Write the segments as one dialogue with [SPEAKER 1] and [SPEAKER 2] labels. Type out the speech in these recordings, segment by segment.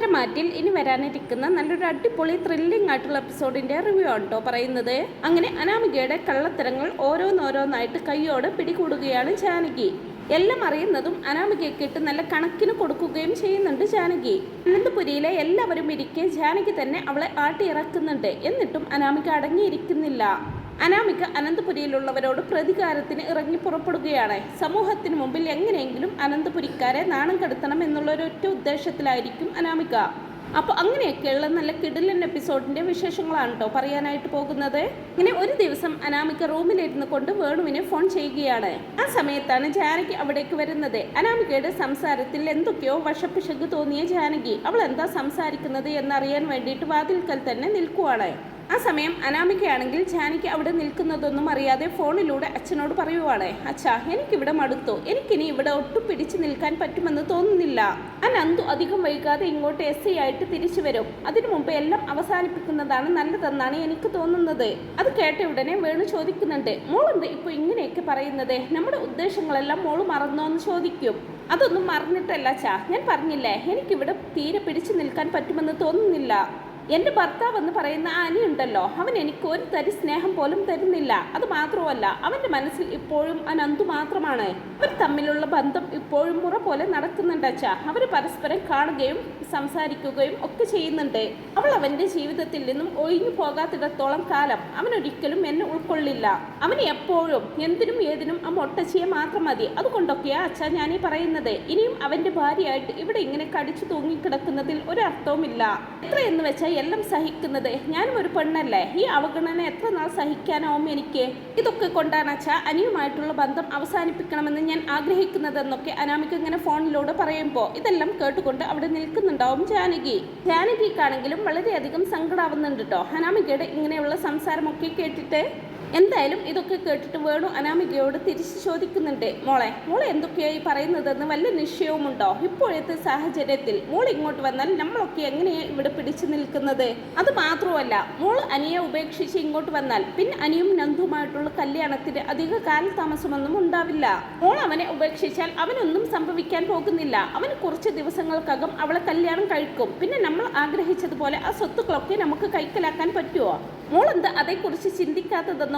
[SPEAKER 1] താരമാറ്റിൽ ഇനി വരാനിരിക്കുന്ന നല്ലൊരു അടിപൊളി ത്രില്ലിംഗ് ആയിട്ടുള്ള എപ്പിസോഡിന്റെ റിവ്യൂ ആണ് കേട്ടോ പറയുന്നത്. അങ്ങനെ അനാമികയുടെ കള്ളത്തരങ്ങൾ ഓരോന്നോരോന്നായിട്ട് കൈയോട് പിടികൂടുകയാണ് ജാനകി. എല്ലാം അറിയുന്നതും അനാമികയ്ക്ക് ഇട്ട് നല്ല കണക്കിന് കൊടുക്കുകയും ചെയ്യുന്നുണ്ട് ജാനകി. അനന്തപുരിയിലെ എല്ലാവരും ഇരിക്കെ ജാനകി തന്നെ അവളെ ആട്ടിയിറക്കുന്നുണ്ട്. എന്നിട്ടും അനാമിക അടങ്ങിയിരിക്കുന്നില്ല. അനാമിക അനന്തപുരിയിലുള്ളവരോട് പ്രതികാരത്തിന് ഇറങ്ങി പുറപ്പെടുകയാണ്. സമൂഹത്തിന് മുമ്പിൽ എങ്ങനെയെങ്കിലും അനന്തപുരിക്കാരെ നാണം കെടുത്തണം എന്നുള്ള ഒരു ഒറ്റ ഉദ്ദേശത്തിലായിരിക്കും അനാമിക. അപ്പോൾ അങ്ങനെയൊക്കെയുള്ള നല്ല കിടിലൻ എപ്പിസോഡിന്റെ വിശേഷങ്ങളാണ് കേട്ടോ പറയാനായിട്ട് പോകുന്നത്. ഇങ്ങനെ ഒരു ദിവസം അനാമിക റൂമിലിരുന്ന് കൊണ്ട് വേണുവിനെ ഫോൺ ചെയ്യുകയാണ്. ആ സമയത്താണ് ജാനകി അവിടേക്ക് വരുന്നത്. അനാമികയുടെ സംസാരത്തിൽ എന്തൊക്കെയോ വശപ്പിശക് തോന്നിയ ജാനകി. അവൾ എന്താ സംസാരിക്കുന്നത് എന്നറിയാൻ വേണ്ടിയിട്ട് വാതിൽക്കൽ തന്നെ നിൽക്കുവാണ്. ആ സമയം അനാമികയാണെങ്കിൽ ജാനിക്ക് അവിടെ നിൽക്കുന്നതൊന്നും അറിയാതെ ഫോണിലൂടെ അച്ഛനോട് പറയുവാണ് അച്ഛാ എനിക്കിവിടെ മടുത്തു. എനിക്കിനി ഇവിടെ ഒട്ടും പിടിച്ചു നിൽക്കാൻ പറ്റുമെന്ന് തോന്നുന്നില്ല. അനന്തു അധികം വൈകാതെ ഇങ്ങോട്ട് എസ് ഐ ആയിട്ട് തിരിച്ചു വരും. അതിനു മുമ്പ് എല്ലാം അവസാനിപ്പിക്കുന്നതാണ് നല്ലതെന്നാണ് എനിക്ക് തോന്നുന്നത്. അത് കേട്ട ഉടനെ വേണു ചോദിക്കുന്നുണ്ട് മോളെന്ത് ഇപ്പോൾ ഇങ്ങനെയൊക്കെ പറയുന്നത്? നമ്മുടെ ഉദ്ദേശങ്ങളെല്ലാം മോൾ മറന്നോ എന്ന് ചോദിക്കും. അതൊന്നും മറന്നിട്ടല്ല ചാ ഞാൻ പറഞ്ഞില്ലേ എനിക്കിവിടെ തീരെ പിടിച്ചു നിൽക്കാൻ പറ്റുമെന്ന് തോന്നുന്നില്ല. എന്റെ ഭർത്താവ് എന്ന് പറയുന്ന അനിയുണ്ടല്ലോ അവൻ എനിക്ക് ഒരു തരി സ്നേഹം പോലും തരുന്നില്ല. അത് മാത്രമല്ല അവന്റെ മനസ്സിൽ ഇപ്പോഴും ആ നന്ദു മാത്രമാണ്. അവർ തമ്മിലുള്ള ബന്ധം ഇപ്പോഴും മുറ പോലെ നടക്കുന്നുണ്ട് അച്ഛ. അവർ പരസ്പരം കാണുകയും സംസാരിക്കുകയും ഒക്കെ ചെയ്യുന്നുണ്ട്. അവൾ അവന്റെ ജീവിതത്തിൽ നിന്നും ഒഴിഞ്ഞു പോകാത്തിടത്തോളം കാലം അവൻ ഒരിക്കലും എന്നെ ഉൾക്കൊള്ളില്ല. അവൻ എപ്പോഴും എന്തിനും ഏതിനും ആ മൊട്ടച്ചിയെ മാത്രം മതി. അതുകൊണ്ടൊക്കെയാ അച്ഛ ഞാനീ പറയുന്നത്. ഇനിയും അവന്റെ ഭാര്യയായിട്ട് ഇവിടെ ഇങ്ങനെ കടിച്ചു തൂങ്ങിക്കിടക്കുന്നതിൽ ഒരർത്ഥവുമില്ല. എന്ന് വെച്ചാൽ എല്ലാം സഹിക്കുന്നത്. ഞാനും ഒരു പെണ്ണല്ലേ? ഈ അവഗണന എത്ര നാൾ സഹിക്കാനാവും എനിക്ക്? ഇതൊക്കെ കൊണ്ടാണ് അച്ഛാ അനിയുമായിട്ടുള്ള ബന്ധം അവസാനിപ്പിക്കണമെന്ന് ഞാൻ ആഗ്രഹിക്കുന്നതെന്നൊക്കെ അനാമിക ഇങ്ങനെ ഫോണിലൂടെ പറയുമ്പോൾ ഇതെല്ലാം കേട്ടുകൊണ്ട് അവിടെ നിൽക്കുന്നുണ്ടാവും ജാനകി. ജാനകിക്കാണെങ്കിലും വളരെയധികം സങ്കടാവുന്നുണ്ട് കേട്ടോ അനാമികയുടെ ഇങ്ങനെയുള്ള സംസാരമൊക്കെ കേട്ടിട്ട് എന്തായാലും ഇതൊക്കെ കേട്ടിട്ട് വേണു അനാമികയോട് തിരിച്ചു ചോദിക്കുന്നുണ്ട്. മോളെ മോളെ എന്തൊക്കെയായി പറയുന്നതെന്ന് വല്ല നിശ്ചയവുമുണ്ടോ? ഇപ്പോഴത്തെ സാഹചര്യത്തിൽ മോൾ ഇങ്ങോട്ട് വന്നാൽ നമ്മളൊക്കെ എങ്ങനെയാ ഇവിടെ പിടിച്ചു നിൽക്കുന്നത്? അത് മാത്രമല്ല മോൾ അനിയെ ഉപേക്ഷിച്ച് ഇങ്ങോട്ട് വന്നാൽ പിന്നെ അനിയും നന്ദുമായിട്ടുള്ള കല്യാണത്തിന് അധിക കാലതാമസമൊന്നും ഉണ്ടാവില്ല. മോൾ അവനെ ഉപേക്ഷിച്ചാൽ അവനൊന്നും സംഭവിക്കാൻ പോകുന്നില്ല. അവൻ കുറച്ച് ദിവസങ്ങൾക്കകം അവളെ കല്യാണം കഴിക്കും. പിന്നെ നമ്മൾ ആഗ്രഹിച്ചതുപോലെ ആ സ്വത്തുക്കളൊക്കെ നമുക്ക് കൈക്കലാക്കാൻ പറ്റുമോ മോൾ എന്താ അതേക്കുറിച്ച്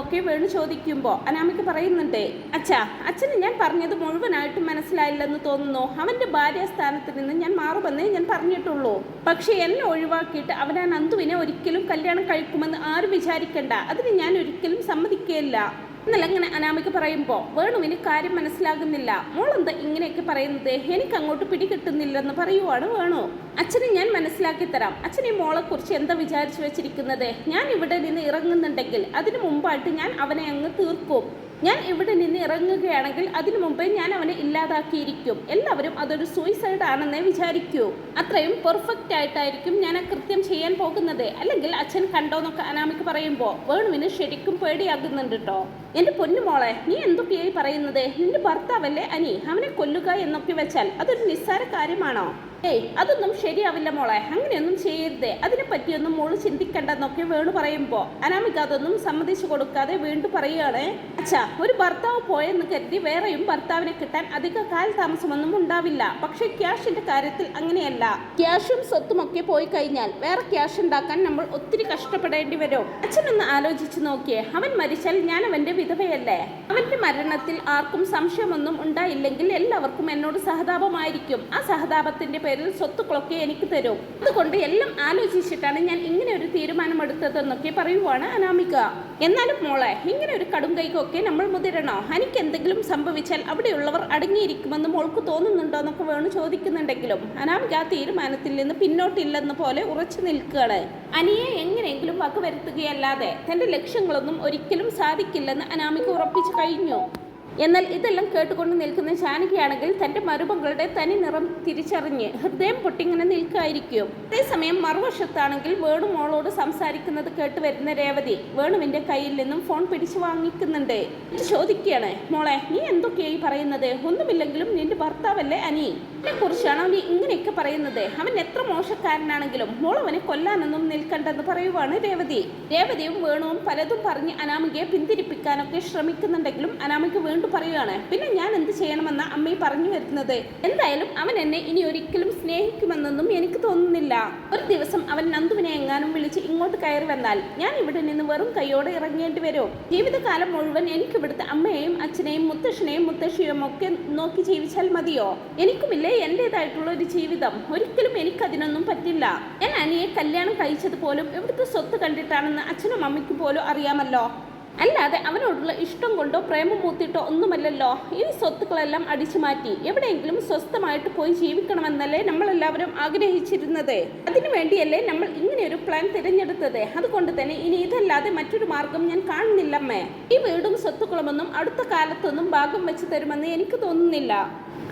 [SPEAKER 1] ചിന്തിക്കാത്തതെന്നൊക്കെ വേണു ചോദിക്കുമ്പോൾ അനാമിക്ക് പറയുന്നുണ്ട് അച്ഛാ അച്ഛന് ഞാൻ പറഞ്ഞത് മുഴുവനായിട്ടും മനസ്സിലായില്ലെന്ന് തോന്നുന്നു. അവന്റെ ഭാര്യ സ്ഥാനത്ത് നിന്ന് ഞാൻ മാറുമെന്നേ ഞാൻ പറഞ്ഞിട്ടുള്ളൂ. പക്ഷേ എന്നെ ഒഴിവാക്കിയിട്ട് അവൻ ആ നന്ദുവിനെ ഒരിക്കലും കല്യാണം കഴിക്കുമെന്ന് ആരും വിചാരിക്കണ്ട. അതിന് ഞാൻ ഒരിക്കലും സമ്മതിക്കുകയില്ല എന്നല്ല ഇങ്ങനെ അനാമിക പറയുമ്പോൾ വേണുവിന് കാര്യം മനസ്സിലാകുന്നില്ല. മോളെന്താ ഇങ്ങനെയൊക്കെ പറയുന്നത്? എനിക്ക് അങ്ങോട്ട് പിടികിട്ടുന്നില്ലെന്ന് പറയുവാണ് വേണു. അച്ഛനെ ഞാൻ മനസ്സിലാക്കി തരാം. അച്ഛൻ ഈ മോളെക്കുറിച്ച് എന്താ വിചാരിച്ചു വെച്ചിരിക്കുന്നത്? ഞാൻ ഇവിടെ നിന്ന് ഇറങ്ങുന്നുണ്ടെങ്കിൽ അതിനു മുമ്പായിട്ട് ഞാൻ അവനെ അങ്ങ് തീർക്കും. ഞാൻ ഇവിടെ നിന്ന് ഇറങ്ങുകയാണെങ്കിൽ അതിനു മുമ്പേ ഞാൻ അവനെ ഇല്ലാതാക്കിയിരിക്കും. എല്ലാവരും അതൊരു സൂയിസൈഡ് ആണെന്നേ വിചാരിക്കൂ. അത്രയും പെർഫെക്റ്റ് ആയിട്ടായിരിക്കും ഞാൻ ആ കൃത്യം ചെയ്യാൻ പോകുന്നത്. അല്ലെങ്കിൽ അച്ഛൻ കണ്ടോന്നൊക്കെ അനാമിക്ക് പറയുമ്പോൾ വേണുവിന് ശരിക്കും പേടിയാകുന്നുണ്ട് കേട്ടോ എന്റെ പൊന്നുമോളെ നീ എന്തൊക്കെയായി പറയുന്നത്? നിന്റെ ഭർത്താവല്ലേ അനി? അവനെ കൊല്ലുക എന്നൊക്കെ വെച്ചാൽ അതൊരു നിസ്സാര കാര്യമാണോ? ഏയ് അതൊന്നും ശരിയാവില്ല മോളെ. അങ്ങനെയൊന്നും ചെയ്യരുതേ. അതിനെ പറ്റിയൊന്നും മോൾ ചിന്തിക്കണ്ടെന്നൊക്കെ വേണു പറയുമ്പോ. അനാമിക അതൊന്നും സമ്മതിച്ചു കൊടുക്കാതെ വീണ്ടും പറയുകയാണ്. അച്ഛാ ഒരു ഭർത്താവ് പോയെന്ന് കരുതി വേറെയും ഭർത്താവിനെ കിട്ടാൻ അധിക കാലതാമസമൊന്നും ഉണ്ടാവില്ല. പക്ഷെ ക്യാഷിന്റെ കാര്യത്തിൽ അങ്ങനെയല്ല. ക്യാഷും സ്വത്തും ഒക്കെ പോയി കഴിഞ്ഞാൽ വേറെ ക്യാഷ് ഉണ്ടാക്കാൻ നമ്മൾ ഒത്തിരി കഷ്ടപ്പെടേണ്ടി വരും. അച്ഛനൊന്ന് ആലോചിച്ചു നോക്കിയേ. അവൻ മരിച്ചാൽ ഞാൻ അവന്റെ വിധവയല്ലേ? അവന്റെ മരണത്തിൽ ആർക്കും സംശയമൊന്നും ഉണ്ടായില്ലെങ്കിൽ എല്ലാവർക്കും എന്നോട് സഹതാപമായിരിക്കും. ആ സഹതാപത്തിന്റെ പേരിൽ സ്വത്തുക്കളൊക്കെ എനിക്ക് തരും. അതുകൊണ്ട് എല്ലാം ആലോചിച്ചിട്ടാണ് ഞാൻ ഇങ്ങനെ ഒരു തീരുമാനമെടുത്തതെന്നൊക്കെ പറയുവാണ് അനാമിക. എന്നാലും മോളെ ഇങ്ങനെ ഒരു കടും കൈക്കൊക്കെ നമ്മൾ മുതിരണോ? എനിക്ക് എന്തെങ്കിലും സംഭവിച്ചാൽ അവിടെയുള്ളവർ അടങ്ങിയിരിക്കുമെന്ന് മോൾക്ക് തോന്നുന്നുണ്ടോ എന്നൊക്കെ വേണം ചോദിക്കുന്നുണ്ടെങ്കിലും അനാമിക ആ തീരുമാനത്തിൽ നിന്ന് പിന്നോട്ടില്ലെന്ന പോലെ ഉറച്ചു നിൽക്കുകയാണ്. അനിയെ എങ്ങനെയെങ്കിലും വകവരുത്തുകയല്ലാതെ തന്റെ ലക്ഷ്യങ്ങളൊന്നും ഒരിക്കലും സാധിക്കില്ലെന്ന് അനാമിക ഉറപ്പിച്ചു കഴിഞ്ഞു. എന്നാൽ ഇതെല്ലാം കേട്ടുകൊണ്ട് നിൽക്കുന്ന ജാനകിയാണെങ്കിൽ തന്റെ മരുമകളുടെ തനി നിറം തിരിച്ചറിഞ്ഞ് ഹൃദയം പൊട്ടിങ്ങനെ നിൽക്കായിരിക്കും. അതേസമയം മറുവശത്താണെങ്കിൽ വേണു മോളോട് സംസാരിക്കുന്നത് കേട്ട് വരുന്ന രേവതി വേണുവിന്റെ കയ്യിൽ നിന്നും ഫോൺ പിടിച്ചു വാങ്ങിക്കുന്നുണ്ട്. ചോദിക്കുകയാണ് മോളെ നീ എന്തൊക്കെയായി പറയുന്നത്? ഒന്നുമില്ലെങ്കിലും നിന്റെ ഭർത്താവല്ലേ അനി? എന്നെ കുറിച്ചാണ് നീ ഇങ്ങനെയൊക്കെ പറയുന്നത്? അവൻ എത്ര മോശക്കാരനാണെങ്കിലും മോൾ അവനെ കൊല്ലാനൊന്നും നിൽക്കണ്ടെന്ന് പറയുവാണ് രേവതി. രേവതിയും വേണുവും പലതും പറഞ്ഞ് അനാമികയെ പിന്തിരിപ്പിക്കാനൊക്കെ ശ്രമിക്കുന്നുണ്ടെങ്കിലും അനാമിക വീണ്ടും വീണ്ടും പറയുകയാണ് പിന്നെ ഞാൻ എന്ത് ചെയ്യണമെന്ന അമ്മയെ പറഞ്ഞു വരുന്നത്. എന്തായാലും അവൻ എന്നെ ഇനി ഒരിക്കലും സ്നേഹിക്കുമെന്നൊന്നും എനിക്ക് തോന്നുന്നില്ല. ഒരു ദിവസം അവൻ നന്ദുവിനെ എങ്ങാനും വിളിച്ച് ഇങ്ങോട്ട് കയറി വന്നാൽ ഞാൻ ഇവിടെ നിന്ന് വെറും കൈയോടെ ഇറങ്ങേണ്ടി വരും. ജീവിതകാലം മുഴുവൻ എനിക്ക് ഇവിടുത്തെ അമ്മയെയും അച്ഛനെയും മുത്തശ്ശനെയും മുത്തശ്ശിയും ഒക്കെ നോക്കി ജീവിച്ചാൽ മതിയോ? എനിക്കുമില്ലേ എന്റെതായിട്ടുള്ള ഒരു ജീവിതം. ഒരിക്കലും എനിക്കതിനൊന്നും പറ്റില്ല. ഞാൻ അനിയെ കല്യാണം കഴിച്ചത് പോലും ഇവിടുത്തെ സ്വത്ത് കണ്ടിട്ടാണെന്ന് അച്ഛനും അമ്മയ്ക്കും പോലും അറിയാമല്ലോ. അല്ലാതെ അവനോടുള്ള ഇഷ്ടം കൊണ്ടോ പ്രേമം മൂത്തിട്ടോ ഒന്നുമല്ലല്ലോ. ഈ സ്വത്തുക്കളെല്ലാം അടിച്ചു മാറ്റി എവിടെയെങ്കിലും സ്വസ്ഥമായിട്ട് പോയി ജീവിക്കണമെന്നല്ലേ നമ്മളെല്ലാവരും ആഗ്രഹിച്ചിരുന്നത്. അതിനു വേണ്ടിയല്ലേ നമ്മൾ ഇങ്ങനെ ഒരു പ്ലാൻ തിരഞ്ഞെടുത്തത്. അതുകൊണ്ട് തന്നെ ഇനി ഇതല്ലാതെ മറ്റൊരു മാർഗം ഞാൻ കാണുന്നില്ലമ്മേ. ഈ വീടും സ്വത്തുക്കളുമൊന്നും അടുത്ത കാലത്തൊന്നും ഭാഗം വെച്ച് തരുമെന്ന് എനിക്ക് തോന്നുന്നില്ല.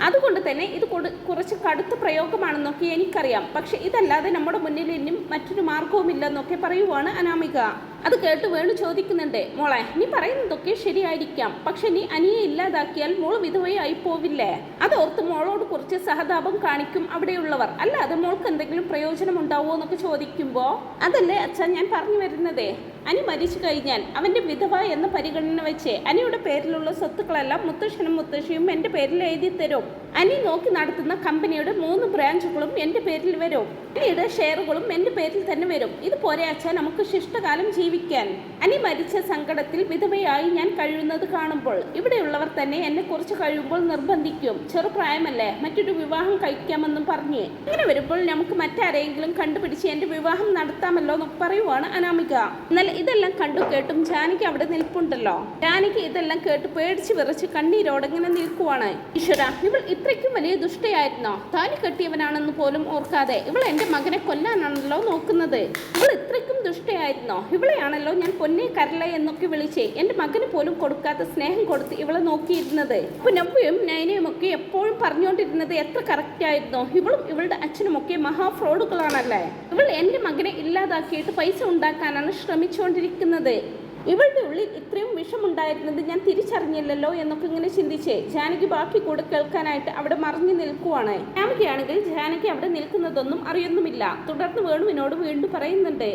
[SPEAKER 1] അതുകൊണ്ട് തന്നെ ഇത് കുറച്ച് കടുത്ത പ്രയോഗമാണെന്നൊക്കെ എനിക്കറിയാം. പക്ഷെ ഇതല്ലാതെ നമ്മുടെ മുന്നിൽ ഇനിയും മറ്റൊരു മാർഗവുമില്ലെന്നൊക്കെ പറയുവാണ് അനാമിക. അത് കേട്ട് വേണു ചോദിക്കുന്നുണ്ടേ. മോളെ നീ പറയുന്നതൊക്കെ ശരിയായിരിക്കാം. പക്ഷെ നീ അനിയെ ഇല്ലാതാക്കിയാൽ മോൾ വിധവയായി പോവില്ലേ? അതോർത്ത് മോളോട് കുറച്ച് സഹതാപം കാണിക്കും അവിടെയുള്ളവർ. അല്ലാതെ മോൾക്ക് എന്തെങ്കിലും പ്രയോജനം ഉണ്ടാവുമോ എന്നൊക്കെ ചോദിക്കുമ്പോൾ അതല്ലേ അച്ഛാ ഞാൻ പറഞ്ഞു വരുന്നതേ. അനി മരിച്ചു കഴിഞ്ഞാൽ അവന്റെ വിധവ എന്ന പരിഗണന വെച്ച് അനിയുടെ പേരിലുള്ള സ്വത്തുക്കളെല്ലാം മുത്തശ്ശനും മുത്തശ്ശിയും എന്റെ പേരിൽ എഴുതി തരും. അനി നോക്കി നടത്തുന്ന കമ്പനിയുടെ മൂന്ന് ബ്രാഞ്ചുകളും എന്റെ പേരിൽ വരും. അനിയുടെ ഷെയറുകളും എന്റെ പേരിൽ തന്നെ വരും. ഇത് പോരെ അച്ഛാ നമുക്ക് ശിഷ്ടകാലം ജീവിക്കാൻ. അനി മരിച്ച സങ്കടത്തിൽ വിധവയായി ഞാൻ കഴിയുന്നത് കാണുമ്പോൾ ഇവിടെയുള്ളവർ തന്നെ എന്നെ കുറിച്ച് കഴിയുമ്പോൾ നിർബന്ധിക്കും. ചെറുപ്രായമല്ലേ മറ്റൊരു വിവാഹം കഴിക്കാമെന്നും പറഞ്ഞ്. ഇങ്ങനെ വരുമ്പോൾ നമുക്ക് മറ്റാരെങ്കിലും കണ്ടുപിടിച്ച് എന്റെ വിവാഹം നടത്താമല്ലോ എന്ന് പറയുവാണ് അനാമിക. എന്നാൽ ഇതെല്ലാം കണ്ടു കേട്ടും ജാനകി അവിടെ നിൽപ്പുണ്ടല്ലോ. ജാനകി ഇതെല്ലാം കേട്ട് പേടിച്ച് വിറച്ച് കണ്ണീരോടെ ഇങ്ങനെ നിൽക്കുവാണ്. ഈശ്വര ഇവൾ ഇത്രയ്ക്കും വലിയ ദുഷ്ടയായിരുന്നോ? താലി കെട്ടിയവനാണെന്ന് പോലും ഓർക്കാതെ ഇവൾ എന്റെ മകനെ കൊല്ലാനാണല്ലോ നോക്കുന്നത്. ഇവൾ ഇത്രയ്ക്കും ദുഷ്ടയായിരുന്നോ? ഇവളെയാണല്ലോ ഞാൻ പൊന്നെ കരല എന്നൊക്കെ വിളിച്ച് എന്റെ മകന് പോലും കൊടുക്കാത്ത സ്നേഹം കൊടുത്ത് ഇവളെ നോക്കിയിരുന്നത്. പുനപ്പയും നൈനയും ഒക്കെ എപ്പോഴും പറഞ്ഞുകൊണ്ടിരുന്നത് എത്ര കറക്റ്റ് ആയിരുന്നോ? ഇവളും ഇവളുടെ അച്ഛനും ഒക്കെ മഹാ ഫ്രോഡുകളാണല്ലേ ഇവൾ എന്റെ മകനെ ഇല്ലാതാക്കിയിട്ട് പൈസ ഉണ്ടാക്കാനാണ് ശ്രമിച്ചുകൊണ്ടിരിക്കുന്നത് ഇവളുടെ ഉള്ളിൽ ഇത്രയും വിഷമുണ്ടായിരുന്നത് ഞാൻ തിരിച്ചറിഞ്ഞില്ലല്ലോ എന്നൊക്കെ ഇങ്ങനെ ചിന്തിച്ചേ ജാനകി ബാക്കി കൂടെ കേൾക്കാനായിട്ട് അവിടെ മറിഞ്ഞു നിൽക്കുവാണ്. ജാനകിയാണെങ്കിൽ ജാനകി അവിടെ നിൽക്കുന്നതൊന്നും അറിയൊന്നുമില്ല. തുടർന്ന് വേണുവിനോട് വീണ്ടും പറയുന്നുണ്ട്.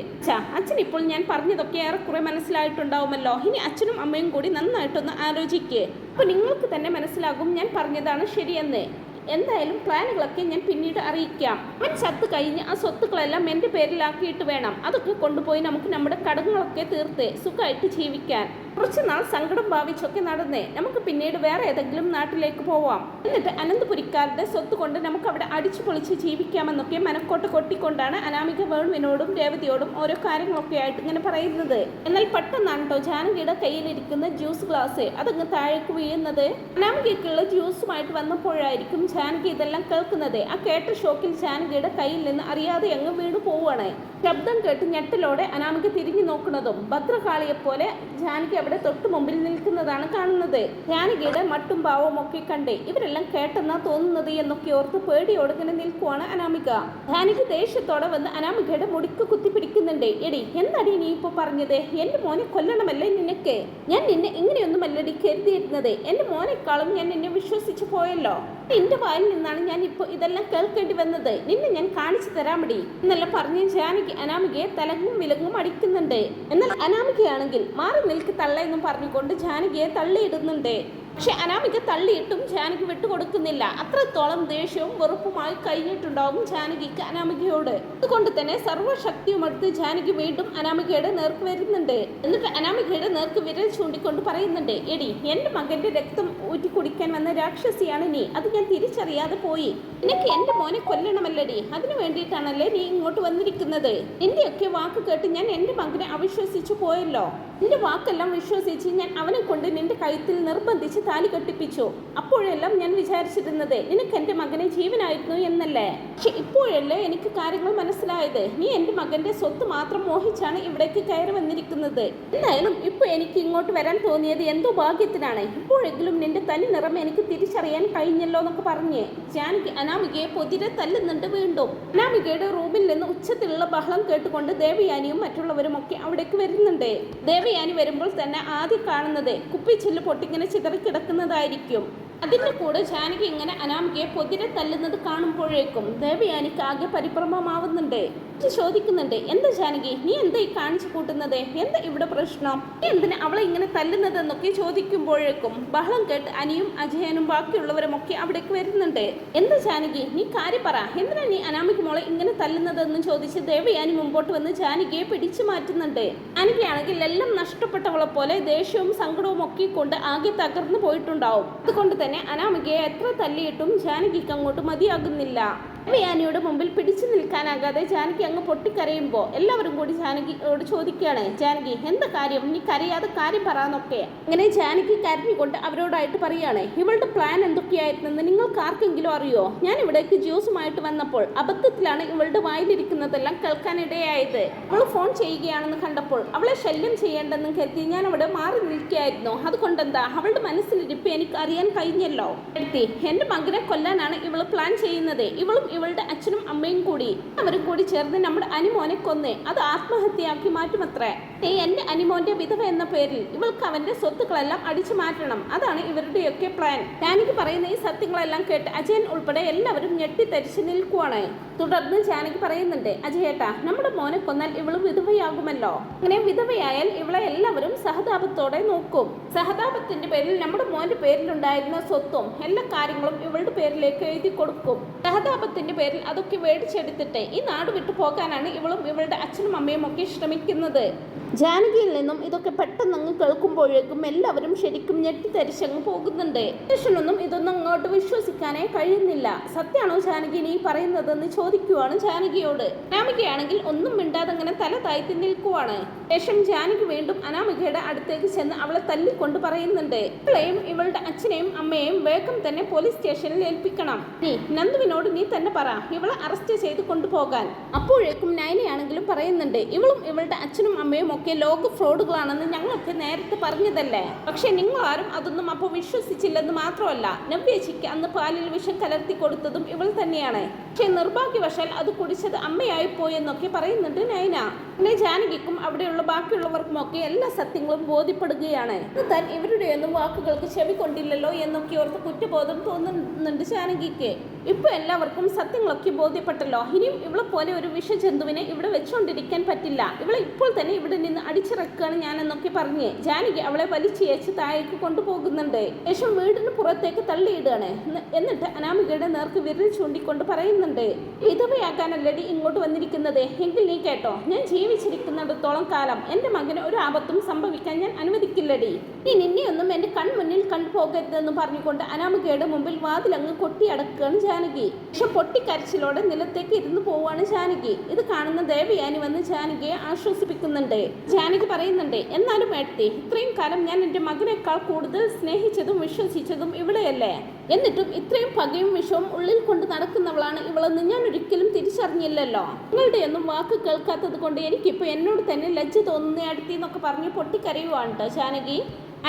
[SPEAKER 1] അച്ഛൻ ഇപ്പോൾ ഞാൻ പറഞ്ഞതൊക്കെ ഏറെക്കുറെ മനസ്സിലായിട്ടുണ്ടാവുമല്ലോ. ഇനി അച്ഛനും അമ്മയും കൂടി നന്നായിട്ടൊന്ന് ആലോചിക്കേ. അപ്പൊ നിങ്ങൾക്ക് തന്നെ മനസ്സിലാകും ഞാൻ പറഞ്ഞതാണ് ശരിയെന്ന്. എന്തായാലും പ്ലാനുകളൊക്കെ ഞാൻ പിന്നീട് അറിയിക്കാം. അവൻ ചത്ത് കഴിഞ്ഞ് ആ സ്വത്തുക്കളെല്ലാം എന്റെ പേരിലാക്കിയിട്ട് വേണം. അതൊക്കെ കൊണ്ടുപോയി നമുക്ക് നമ്മുടെ കടങ്ങളൊക്കെ തീർത്ത് സുഖമായിട്ട് ജീവിക്കാൻ. കുറച്ച് നാൾ സങ്കടം ഭാവിച്ചൊക്കെ നടന്നേ. നമുക്ക് പിന്നീട് വേറെ ഏതെങ്കിലും നാട്ടിലേക്ക് പോവാം. എന്നിട്ട് അനന്തപുരിക്കാരുടെ സ്വത്ത് കൊണ്ട് നമുക്ക് അവിടെ അടിച്ചു പൊളിച്ച് ജീവിക്കാമെന്നൊക്കെ മനക്കോട്ട് കൊട്ടിക്കൊണ്ടാണ് അനാമിക വേണുവിനോടും രേവതിയോടും ഓരോ കാര്യങ്ങളൊക്കെ ആയിട്ട് ഇങ്ങനെ പറയുന്നത്. എന്നാൽ പെട്ടെന്നാണ് കേട്ടോ ജാനകിയുടെ കയ്യിലിരിക്കുന്ന ജ്യൂസ് ഗ്ലാസ് അതങ്ങ് താഴേക്ക് വീഴുന്നത്? അനാമികയ്ക്കുള്ള ജ്യൂസുമായിട്ട് വന്നപ്പോഴായിരിക്കും ജാനകി ഇതെല്ലാം കേൾക്കുന്നത്. ആ കേട്ട ഷോക്കിൽ ജാനകിയുടെ കയ്യിൽ നിന്ന് അറിയാതെ അങ്ങ് വീണു പോവുകയാണ്. ശബ്ദം കേട്ട് ഞെട്ടലോടെ അനാമിക തിരിഞ്ഞു നോക്കുന്നതും ഭദ്രകാളിയെപ്പോലെ ജാനകി അവിടെ തൊട്ടു മുമ്പിൽ നിൽക്കുന്നതാണ് കാണുന്നത്. ജാനകിയുടെ മട്ടും ഭാവവും ഒക്കെ കണ്ട് ഇവരെല്ലാം കേട്ടെന്നാ തോന്നുന്നത് എന്നൊക്കെ ഓർത്ത് പേടിയോടെ ഇങ്ങനെ നിൽക്കുവാണ് അനാമിക. ജാനകി ദേഷ്യത്തോടെ വന്ന് അനാമികയുടെ മുടിക്ക് കുത്തി പിടിക്കുന്നുണ്ട്. എടി എന്നടി നീ ഇപ്പൊ പറഞ്ഞത്? എന്റെ മോനെ കൊല്ലണമല്ലേ നിനക്ക്? ഞാൻ നിന്നെ ഇങ്ങനെയൊന്നുമല്ലടി കരുതിയിരുന്നത്. എന്റെ മോനെക്കാളും ഞാൻ നിന്നെ വിശ്വസിച്ചു പോയല്ലോ. നിന്റെ വായിൽ നിന്നാണ് ഞാൻ ഇപ്പോൾ ഇതെല്ലാം കേൾക്കേണ്ടി വന്നത്. നിന്നെ ഞാൻ കാണിച്ചു തരാമടി. എന്നെല്ലാം പറഞ്ഞ് ജാനകി അനാമികയെ തലങ്ങും വിലങ്ങും അടിക്കുന്നുണ്ട്. എന്നാൽ അനാമികയാണെങ്കിൽ മാറി നിൽക്ക് തള്ള എന്നും പറഞ്ഞുകൊണ്ട് ജാനകിയെ തള്ളിയിടുന്നുണ്ട്. പക്ഷെ അനാമിക തള്ളിയിട്ടും ജാനകി വിട്ടുകൊടുക്കുന്നില്ല. അത്രത്തോളം ദേഷ്യവും വെറുപ്പുമായി കഴിഞ്ഞിട്ടുണ്ടാവും ജാനകിക്ക് അനാമികയോട്. അതുകൊണ്ട് തന്നെ സർവശക്തിയും എടുത്ത് ജാനകി വീണ്ടും അനാമികയുടെ നേർക്ക് വരുന്നുണ്ട്. എന്നിട്ട് അനാമികയുടെ നേർക്ക് വിരൽ ചൂണ്ടിക്കൊണ്ട് പറയുന്നുണ്ട് എടി എന്റെ മകന്റെ രക്തം ഊറ്റി കുടിക്കാൻ വന്ന രാക്ഷസിയാണ് നീ. അത് ഞാൻ തിരിച്ചറിയാതെ പോയി. നിനക്ക് എന്റെ മോനെ കൊല്ലണമല്ലടി. അതിനു വേണ്ടിയിട്ടാണല്ലേ നീ ഇങ്ങോട്ട് വന്നിരിക്കുന്നത്? നിന്റെയൊക്കെ വാക്ക് കേട്ട് ഞാൻ എന്റെ മകനെ അവിശ്വസിച്ചു പോയല്ലോ. നിന്റെ വാക്കെല്ലാം വിശ്വസിച്ച് ഞാൻ അവനെ കൊണ്ട് നിന്റെ കഴുത്തിൽ നിർബന്ധിച്ച് താലി കെട്ടിപ്പിച്ചു. അപ്പോഴെല്ലാം ഞാൻ വിചാരിച്ചിരുന്നത് നിനക്ക് എന്റെ മകനെ ജീവനായിരുന്നു എന്നല്ലേ? പക്ഷെ ഇപ്പോഴല്ലേ എനിക്ക് കാര്യങ്ങൾ മനസ്സിലായത്. നീ എന്റെ മകന്റെ സ്വത്ത് മാത്രം മോഹിച്ചാണ് ഇവിടേക്ക് കയറി വന്നിരിക്കുന്നത്. എന്തായാലും ഇപ്പോൾ എനിക്ക് ഇങ്ങോട്ട് വരാൻ തോന്നിയത് എന്തോ ഭാഗ്യത്തിനാണ്. ഇപ്പോഴെങ്കിലും നിന്റെ തനി നിറം എനിക്ക് തിരിച്ചറിയാൻ കഴിഞ്ഞല്ലോ എന്നൊക്കെ പറഞ്ഞ് ജാനകി അനാമികയെ പൊതിരെ തല്ലുന്നുണ്ട് വീണ്ടും. അനാമികയുടെ റൂമിൽ നിന്ന് ഉച്ചത്തിലുള്ള ബഹളം കേട്ടുകൊണ്ട് ദേവയാനിയും മറ്റുള്ളവരും ഒക്കെ അവിടേക്ക് വരുന്നുണ്ട്. ദേവയാനി വരുമ്പോൾ തന്നെ ആദ്യം കാണുന്നത് കുപ്പിച്ചില്ല് പൊട്ടിങ്ങനെ ചിതറിക്കിടക്കുന്നതായിരിക്കും അതിന്റെ കൂടെ ജാനകി ഇങ്ങനെ അനാമികയെ പൊതിരെ തല്ലുന്നത് കാണുമ്പോഴേക്കും ദേവയാനിക്ക് ആകെ പരിഭ്രമമാവുന്നുണ്ട്. ചോദിക്കുന്നുണ്ട്. എന്താ ജാനകി? നീ എന്താ ഈ കാണിച്ചു കൂട്ടുന്നത്? എന്താ ഇവിടെ പ്രശ്നം? നീ എന്തിനാ അവളെ ഇങ്ങനെ തല്ലുന്നത് എന്നൊക്കെ ചോദിക്കുമ്പോഴേക്കും ബഹളം കേട്ട് അനിയും അജയനും ബാക്കിയുള്ളവരും ഒക്കെ അവിടേക്ക് വരുന്നുണ്ട്. എന്താ ജാനകി? നീ കാര്യം പറ. എന്തിനാ നീ അനാമിക്ക് മോളെ ഇങ്ങനെ തല്ലുന്നതെന്ന് ചോദിച്ച് ദേവയാനി മുമ്പോട്ട് വന്ന് ജാനകിയെ പിടിച്ചു മാറ്റുന്നുണ്ട്. ജാനകിയാണെങ്കിൽ എല്ലാം നഷ്ടപ്പെട്ടവളെ പോലെ ദേഷ്യവും സങ്കടവും ഒക്കെ കൊണ്ട് ആകെ തകർന്നു പോയിട്ടുണ്ടാവും. അതുകൊണ്ട് തന്നെ അനാമികയെ എത്ര തല്ലിയിട്ടും ജാനകിക്ക് അങ്ങോട്ട് മതിയാകുന്നില്ല. ദേവയാനിയുടെ മുമ്പിൽ പിടിച്ചു നിൽക്കാനാകാതെ ജാനകി അങ്ങ് പൊട്ടിക്കരയുമ്പോൾ എല്ലാവരും കൂടി ജാനകിയോട് ചോദിക്കുകയാണ്. ജാനകി എന്താ കാര്യം? നീ കരയാതെ കാര്യം പറയാന്നൊക്കെ. അങ്ങനെ ജാനകി കരഞ്ഞുകൊണ്ട് അവരോടായിട്ട് പറയാണ് ഇവളുടെ പ്ലാൻ എന്തൊക്കെയായിരുന്നെന്ന് നിങ്ങൾക്ക് ആർക്കെങ്കിലും അറിയോ? ഞാൻ ഇവിടേക്ക് ജ്യൂസുമായിട്ട് വന്നപ്പോൾ അബദ്ധത്തിലാണ് ഇവളുടെ വായിലിരിക്കുന്നതെല്ലാം കേൾക്കാനിടയായത്. അവൾ ഫോൺ ചെയ്യുകയാണെന്ന് കണ്ടപ്പോൾ അവളെ ശല്യം ചെയ്യേണ്ടെന്ന് കരുതി ഞാൻ അവിടെ മാറി നിൽക്കുകയായിരുന്നു. അതുകൊണ്ടെന്താ? അവളുടെ മനസ്സിലിരിപ്പ് എനിക്ക് അറിയാൻ കഴിഞ്ഞല്ലോ. എത്തി എന്റെ മകനെ കൊല്ലാനാണ് ഇവൾ പ്ലാൻ ചെയ്യുന്നത്. ഇവളും ഇവളുടെ അച്ഛനും അമ്മയും കൂടി. അവരും കൂടി ചേർന്ന് നമ്മുടെ അനിമോനെ കൊന്ന് അത് ആത്മഹത്യയാക്കി മാറ്റുമത്രേ. നീ എന്റെ അനിമോന്റെ വിധവ എന്ന പേരിൽ ഇവൾക്ക് അവന്റെ സ്വത്തുക്കളെല്ലാം അടിച്ചു മാറ്റണം. അതാണ് ഇവരുടെയൊക്കെ പ്ലാൻ ജാനകി പറയുന്ന ഈ സത്യങ്ങളെല്ലാം കേട്ട് അജയൻ ഉൾപ്പെടെ എല്ലാവരും ഞെട്ടിത്തരിച്ച് നിൽക്കുവാണ്. തുടർന്ന് ജാനകി പറയുന്നുണ്ട് അജയേട്ടാ നമ്മുടെ മോനെ കൊന്നാൽ ഇവൾ വിധവയാകുമല്ലോ. അങ്ങനെ വിധവയായാൽ ഇവളെ എല്ലാവരും സഹതാപത്തോടെ നോക്കും. സഹതാപത്തിന്റെ പേരിൽ നമ്മുടെ മോന്റെ പേരിലുണ്ടായിരുന്ന സ്വത്തും എല്ലാ കാര്യങ്ങളും ഇവളുടെ പേരിലേക്ക് എഴുതി കൊടുക്കും. സഹതാപത്തിന്റെ പേരിൽ അതൊക്കെ മേടിച്ചെടുത്തിട്ട് ഈ നാട് വിട്ടു പോകാനാണ് ഇവളും ഇവളുടെ അച്ഛനും അമ്മയും ഒക്കെ ശ്രമിക്കുന്നത്. ജാനകിയിൽ നിന്നും ഇതൊക്കെ പെട്ടെന്ന് അങ്ങ് കേൾക്കുമ്പോഴേക്കും എല്ലാവരും ശരിക്കും ഞെട്ടിത്തരിച്ചങ്ങ് പോകുന്നുണ്ട്. കൃഷ്ണനൊന്നും ഇതൊന്നും അങ്ങോട്ട് വിശ്വസിക്കാനേ കഴിയുന്നില്ല. സത്യാണോ ജാനകി നീ പറയുന്നതെന്ന് ചോദിക്കുവാണ് ജാനകിയോട്. അനാമികയാണെങ്കിൽ ഒന്നും മിണ്ടാതെ അങ്ങനെ തല താഴ്ത്തി നിൽക്കുവാണ്. ശേഷം ജാനകി വീണ്ടും അനാമികയുടെ അടുത്തേക്ക് ചെന്ന് അവളെ തല്ലിക്കൊണ്ട് പറയുന്നുണ്ട്. ഇവളെയും ഇവളുടെ അച്ഛനെയും അമ്മയെയും വേഗം തന്നെ പോലീസ് സ്റ്റേഷനിൽ ഏൽപ്പിക്കണം. നീ നന്ദുവിനോട് നീ തന്നെ പറ. ഇവളെ അറസ്റ്റ് ചെയ്ത് കൊണ്ടുപോകാൻ. അപ്പോഴേക്കും നയനയാണെങ്കിലും പറയുന്നുണ്ട്. ഇവളും ഇവളുടെ അച്ഛനും അമ്മയും ഒക്കെ ലോക ഫ്രോഡുകളാണെന്ന് ഞങ്ങൾക്ക് നേരത്തെ പറഞ്ഞതല്ലേ? പക്ഷെ നിങ്ങൾ ആരും അതൊന്നും അപ്പോൾ വിശ്വസിച്ചില്ലെന്ന് മാത്രമല്ല നവ്യജിക്ക് അന്ന് പാലിൽ വിഷം കലർത്തി കൊടുത്തതും ഇവൾ തന്നെയാണ്. പക്ഷെ നിർഭാഗ്യവശാൽ അത് കുടിച്ചത് അമ്മയായി പോയെന്നൊക്കെ പറയുന്നുണ്ട് നയന. പിന്നെ ജാനകിക്കും അവിടെയുള്ള ബാക്കിയുള്ളവർക്കും ഒക്കെ എല്ലാ സത്യങ്ങളും ബോധ്യപ്പെടുകയാണ്. താൻ ഇവരുടെയൊന്നും വാക്കുകൾക്ക് ചെവി കൊണ്ടില്ലല്ലോ എന്നൊക്കെ ഓർത്ത് കുറ്റബോധം തോന്നുന്നുണ്ട് ജാനകിക്ക്. ഇപ്പൊ എല്ലാവർക്കും സത്യങ്ങളൊക്കെ ബോധ്യപ്പെട്ടല്ലോ. ഇനിയും ഇവളെ പോലെ ഒരു വിഷജന്തുവിനെ ഇവിടെ വെച്ചുകൊണ്ടിരിക്കാൻ പറ്റില്ല. ഇവളെ ഇപ്പോൾ തന്നെ ഇവിടെ നിന്ന് അടിച്ചിറക്കുകയാണ് ഞാൻ എന്നൊക്കെ പറഞ്ഞ് ജാനകി അവളെ വലിച്ചേച്ച് താഴേക്ക് കൊണ്ടുപോകുന്നുണ്ട്. ശേഷം വീടിന് പുറത്തേക്ക് തള്ളിയിടുകയാണ്. എന്നിട്ട് അനാമികയുടെ നേർക്ക് വിരൽ ചൂണ്ടിക്കൊണ്ട് പറയുന്നുണ്ട്. വിധവയാക്കാനല്ലടി ഇങ്ങോട്ട് വന്നിരിക്കുന്നത്. എങ്കിൽ നീ കേട്ടോ. ഞാൻ ജീവിച്ചിരിക്കുന്നിടത്തോളം കാലം എന്റെ മകന് ഒരു ആപത്തും സംഭവിക്കാൻ ഞാൻ അനുവദിക്കില്ലടി. നീ നിന്നെയൊന്നും എന്റെ കൺമുന്നിൽ കണ്ടുപോകരുതെന്ന് പറഞ്ഞുകൊണ്ട് അനാമികയുടെ മുമ്പിൽ വാതിലങ്ങ് കൊട്ടിയടക്കുകയാണ് ജാനകി. പക്ഷെ പൊട്ടിക്കരച്ചിലോടെ നിലത്തേക്ക് ഇരുന്ന് പോവുകയാണ് ജാനകി. ഇത് കാണുന്ന ദേവയാനി വന്ന് ജാനകിയെ ആശ്വസിപ്പിക്കുന്നുണ്ട്. ജാനകി പറയുന്നുണ്ട് എന്നാലും ഏട്ടത്തി ഇത്രയും കാലം ഞാൻ എന്റെ മകനേക്കാൾ കൂടുതൽ സ്നേഹിച്ചതും വിശ്വസിച്ചതും ഇവിടെയല്ലേ? എന്നിട്ടും ഇത്രയും പകയും വിഷവും ഉള്ളിൽ കൊണ്ട് നടക്കുന്നവളാണ് ഇവളെന്ന് ഞാൻ ഒരിക്കലും തിരിച്ചറിഞ്ഞില്ലല്ലോ. നിങ്ങളുടെയൊന്നും വാക്ക് കേൾക്കാത്തത് കൊണ്ട് എനിക്കിപ്പോൾ എന്നോട് തന്നെ ലജ്ജ തോന്നുന്ന അടുത്തി എന്നൊക്കെ പറഞ്ഞ് പൊട്ടിക്കരയുവാണ് കേട്ടോ ജാനകി.